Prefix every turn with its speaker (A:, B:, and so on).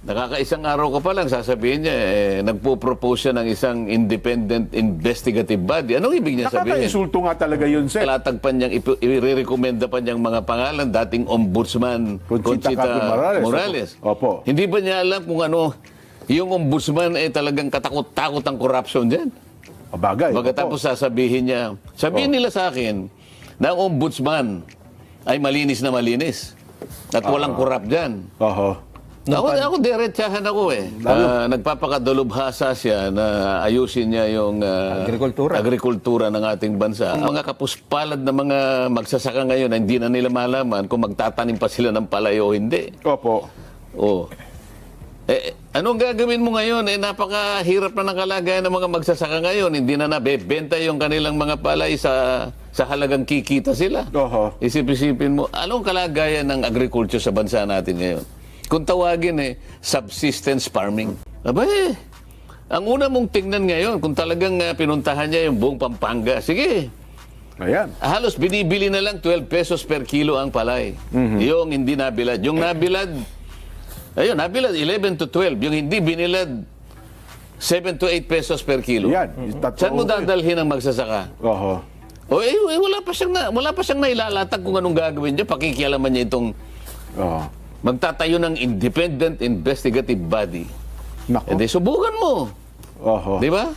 A: Nakakaisang araw ka pa lang, sasabihin niya, eh, nagpo-propose siya ng isang independent investigative body. Anong ibig niya sabihin?
B: Nakaka-insulto nga talaga yun, Sen.
A: Talatag pa niyang, i-recommenda pa niyang mga pangalan, dating ombudsman
B: Conchita Cathy Morales.
A: Morales.
B: Opo.
A: Hindi ba niya alam kung ano, yung ombudsman eh talagang katakot-takot ang corruption dyan?
B: Bagay.
A: Pagkatapos sasabihin niya, sabihin nila sa akin na ang ombudsman ay malinis na malinis. At walang korap dyan.
B: Oho.
A: Ako, ako diretsahan ako eh. Ah, nagpapakadalubhasa siya na ayusin niya yung ah,
C: Agrikultura.
A: agrikultura ng ating bansa. Ang mga kapuspalad na mga magsasaka ngayon, hindi na nila malaman kung magtatanim pa sila ng palay o hindi.
B: Opo.
A: Oh. Eh, anong gagawin mo ngayon? Eh, napakahirap na ng kalagayan ng mga magsasaka ngayon. Hindi na nabebenta yung kanilang mga palay sa, sa halagang kikita sila.
B: Oho.
A: Isip-isipin mo, anong kalagayan ng agriculture sa bansa natin ngayon? Kung tawagin eh, subsistence farming. Aba eh, ang una mong tingnan ngayon, kung talagang ah, pinuntahan niya yung buong Pampanga, sige,
B: Ayan.
A: halos binibili na lang 12 pesos per kilo ang palay. Yung hindi nabilad. Yung nabilad, ayun, nabilad 11 to 12. Yung hindi binilad, 7 to 8 pesos per kilo.
B: Yan. Tatlo-
A: Saan mo dadalhin ang magsasaka?
B: Oho.
A: O eh, eh, wala pa siyang na, wala pa siyang nailalatag kung anong gagawin niya. Pakikialaman niya itong
B: Oho.
A: Magtatayo ng independent investigative body.
B: Nako.
A: E di subukan mo.
B: Oho.
A: Di ba?